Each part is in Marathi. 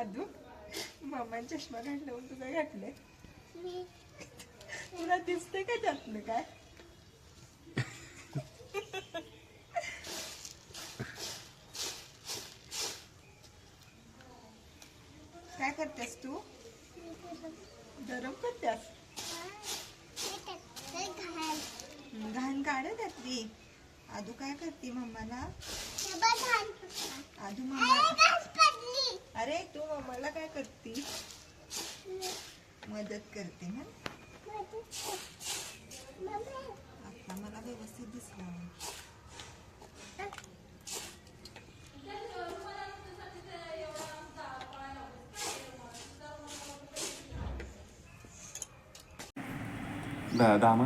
आदू मामा चष्मा घातला म्हणून तुझा घातले तुला दिसतंय का त्यातलं काय? काय करतेस तू? गरम करतेस? घाण काढ त्यातली. आदू काय करते मम्माला. आदू अरे, मम्मा. अरे तू मम्माला काय करते? मदत करते ना? मम्मी, आता मला व्यवस्थित दिसलं.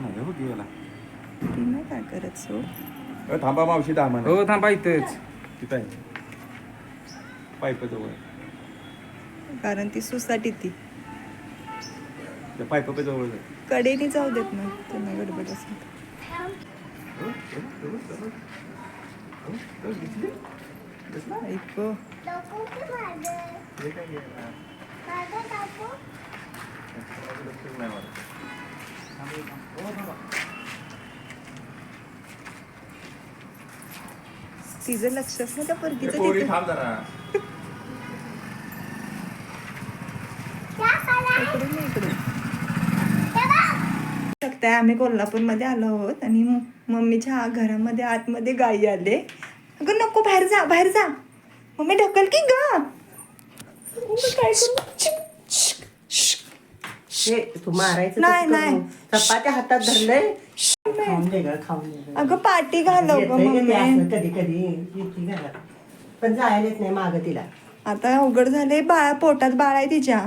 आहे हो गेला ती नाही काय करत सो? अ, थांबा मावशी दामन हो थांबा इथंच. तिथं आहे. पाईप जवळ कारण ती सुसाटी ती त्या पाईप जवळ आहे. कडेने जाऊ देत ना त्यांना गडबड असेल. ऐक नको की माझं. हे काय गेला? माझं नको. लक्षच नाही मला. थांबा, थांबा. हो, थांबा. तिचं लक्षच ना त्या पोरगीचं पोरी तिथं थांब जरा? इकडून इकडून. शकताय आम्ही कोल्हापूरमध्ये आलो आहोत आणि मम्मीच्या घरामध्ये आतमध्ये गायी आले अगं नको बाहेर जा बाहेर जा मम्मी ढकल की ग काय करू? हे तू मारायचं नाही, कसं नाही. चपात्या हातात धरलंय. खाऊन दे ग खाऊन दे ग. अगं पाठी घालव ग येतंय ग ते मम्मी. असं कधी कधी येते घरात पण जायलाच नाही माग तिला. आता अवघड झाले बाळा पोटात बाळ आहे तिच्या.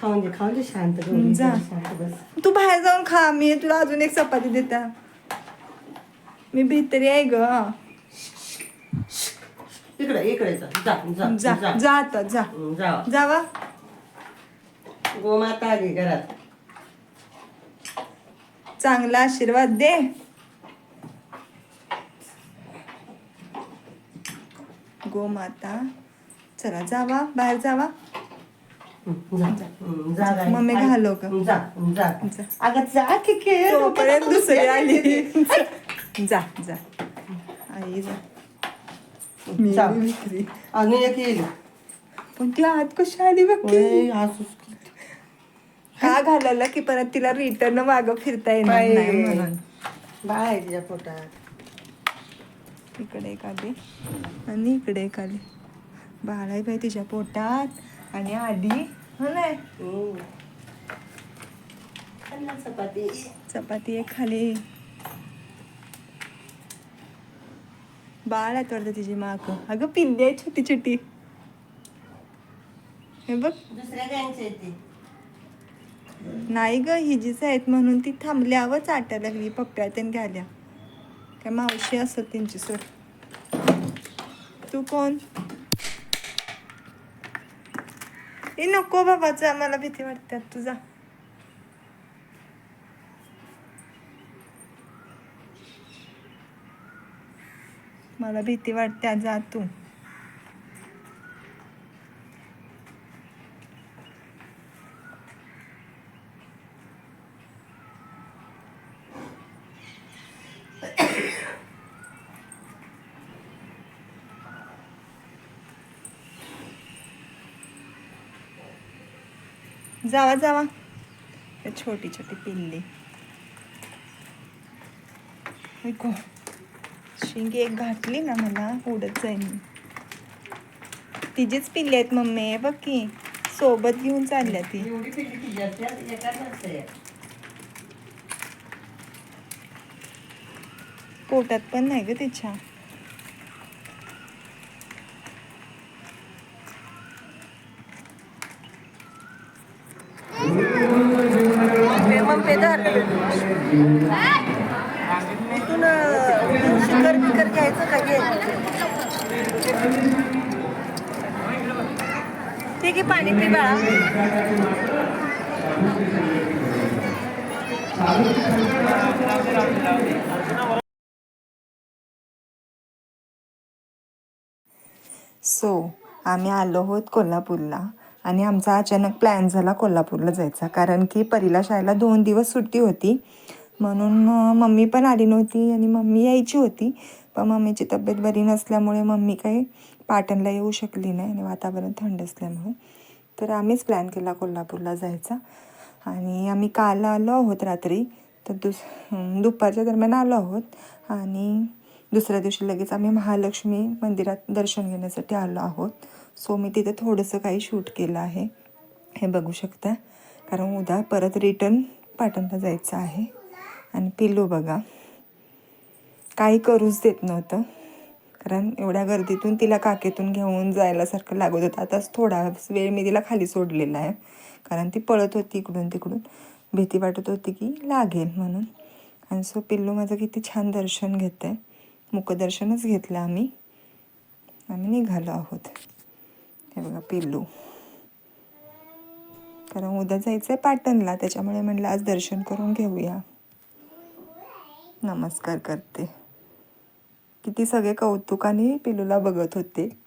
खाऊन दे खाऊन दे शांत गौरी, जा. शांत बस. तू बाहेर जाऊन खा मी तुला अजून एक चपाती देता. मी भितरी आहे ग. इकडे इकडे जा जा जा जा जा. जा आता जा. हं, जावा. गोमाता आली घरात. चांगला आशीर्वाद दे. गोमाता चला जावा बाहेर जावा. जा. मम्मी घालव का? जा जा. जा. अगं जा की खेळ. तोपर्यंत दुसरी आली. जा जा. आई जा. आणि एक येईल. पण ती आत कशी आली बघ की. ओय, हसूच की. का घालायला की परत तिला रिटर्न माग फिरता येणार. नाही म्हणून? बाळ आहे तिच्या पोटात. इकडे एक आली. आणि इकडे एक आली. बाळ आहे बाई तिच्या पोटात. आणि आली. हो नाही हं. चपाती. चपाती एक खाली. बाळ आहे वाटतं तिची माग. अगं पिल्ली आहे छोटी छोटी हे बघ. दुसऱ्या येते नाही ग हिजीच आहेत म्हणून ती थांबल्यावर चाटायला लागली पप्प्या त्यान घ्याल्या काय मावशी असत त्यांची सोड. तू कोण? ए नको बाबाचा मला भीती वाटते तुझा मला भीती वाटते जा तू. जावा जावा. छोटी छोटी पिल्ली. ऐकू शिंगी एक घातली ना मला उडत जाईन तिचीच पिल्ली आहेत मम्मी बघ की. सोबत घेऊन चालल्या ती. पोटात पण नाही ग तिच्या. इथून शिखर बिकर घ्यायचं का? घे. ठीक आहे पाणी पी बाळा. सो आम्ही आलो आहोत कोल्हापूरला. आणि आमचा अचानक प्लॅन झाला कोल्हापूरला जायचा. कारण की परीला शाळेला दोन दिवस सुट्टी होती. म्हणून मम्मी पण आली नव्हती आणि मम्मी यायची होती. पण मम्मीची तब्येत बरी नसल्यामुळे मम्मी काही पाटणला येऊ शकली नाही आणि वातावरण थंड असल्यामुळे. तर आम्हीच प्लॅन केला कोल्हापूरला जायचा. आणि आम्ही काल आलो आहोत रात्री. तर दुस दुपारच्या दरम्यान आलो आहोत. आणि दुसऱ्या दिवशी लगेच आम्ही महालक्ष्मी मंदिरात दर्शन घेण्यासाठी आलो आहोत. सो मी तिथे थोडंसं काही शूट केलं आहे. हे बघू शकता. कारण उद्या परत रिटर्न पाटणला जायचं आहे. आणि पिल्लू बघा. काही करूच देत नव्हतं. कारण एवढ्या गर्दीतून तिला काकेतून घेऊन जायलासारखं लागत होतं. आताच थोडा वेळ मी तिला खाली सोडलेला आहे. कारण ती पळत होती इकडून तिकडून. भीती वाटत होती की लागेल म्हणून. आणि सो पिल्लू माझं किती छान दर्शन घेत आहे मुखदर्शनच घेतलं आम्ही. आम्ही निघालो आहोत. हे बघा पिल्लू. कारण उद्या जायचं आहे पाटणला त्याच्यामुळे म्हणलं आज दर्शन करून घेऊया. नमस्कार करते. किती सगळे कौतुकाने पिलूला बघत होते.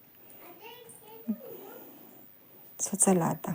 सो चला आता.